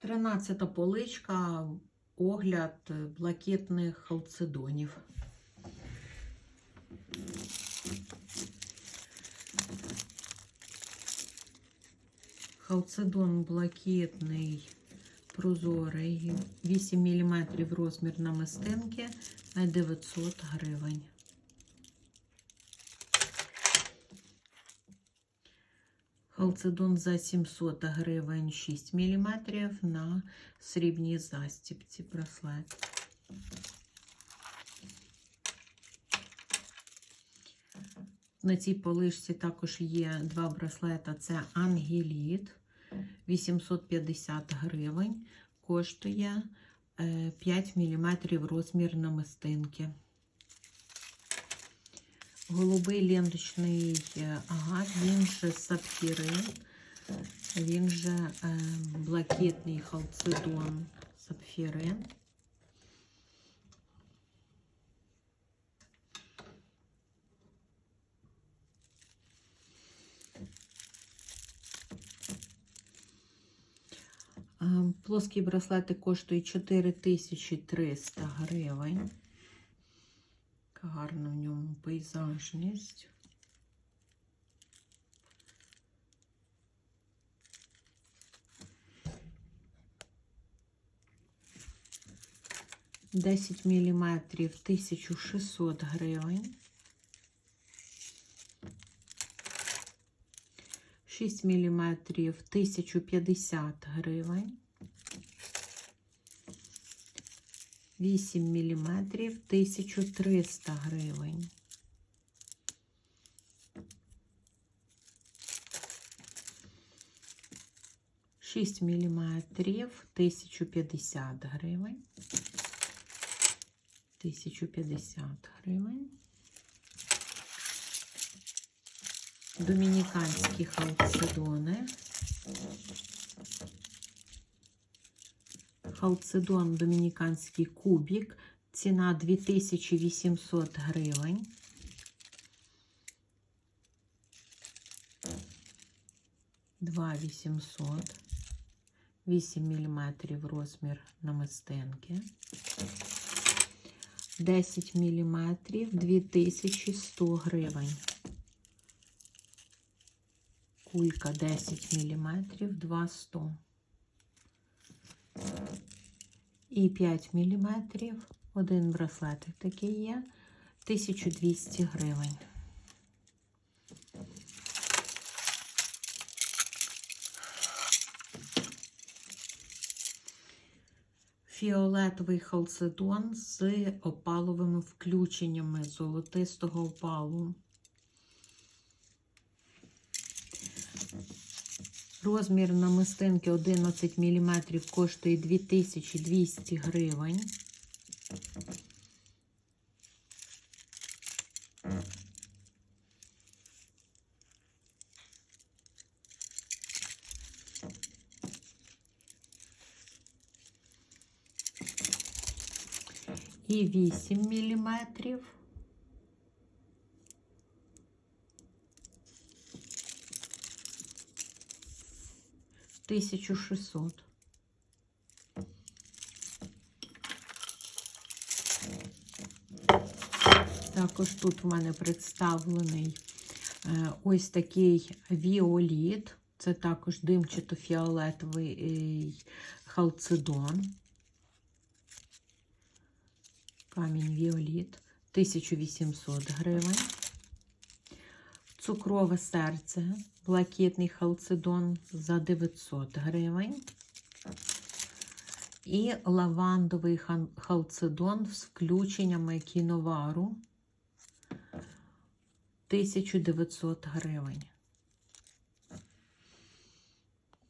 Тринадцята поличка, огляд блакитних халцедонів. Халцедон блакитний, прозорий, 8 мм розмір намистинки, 900 гривень. Халцедон за 700 гривень 6 мм на срібній застіпці браслет. На цій полишці також є два браслета. Це Ангеліт 850 гривень. Коштує е, 5 мм розмір намистинки. Голубий ленточний е, агат, він же сапфірин, він же е, блакитний халцедон сапфірин. Е, Плоскі браслети коштують 4300 гривень. Яка гарна в ньому пейзажність. Десять міліметрів 1600 гривень. 6 міліметрів 1050 гривень. 8 мм 1300 гривень. Шість міліметрів 1050 гривень. 1050 гривень. Домініканські халцедони. Халцедон Домініканський кубік. Ціна 2800 гривень. Два 800. 8 мм розмір намистинки. 10 мм 2100 гривень. Кулька 10 мм 200 і 5 мм. Один браслетик такий є. 1200 гривень. Фіолетовий халцедон з опаловими включеннями золотистого опалу. Розмір намистинки 11 мм коштує 2200 гривень. І 8 міліметрів. Тисячу шістсот. Також тут в мене представлений е, ось такий віоліт. Це також димчато-фіолетовий халцедон. Камінь віоліт 1800 гривень. Цукрове серце, блакитний халцедон за 900 гривень. І лавандовий халцедон з включеннями кіновару 1900 гривень.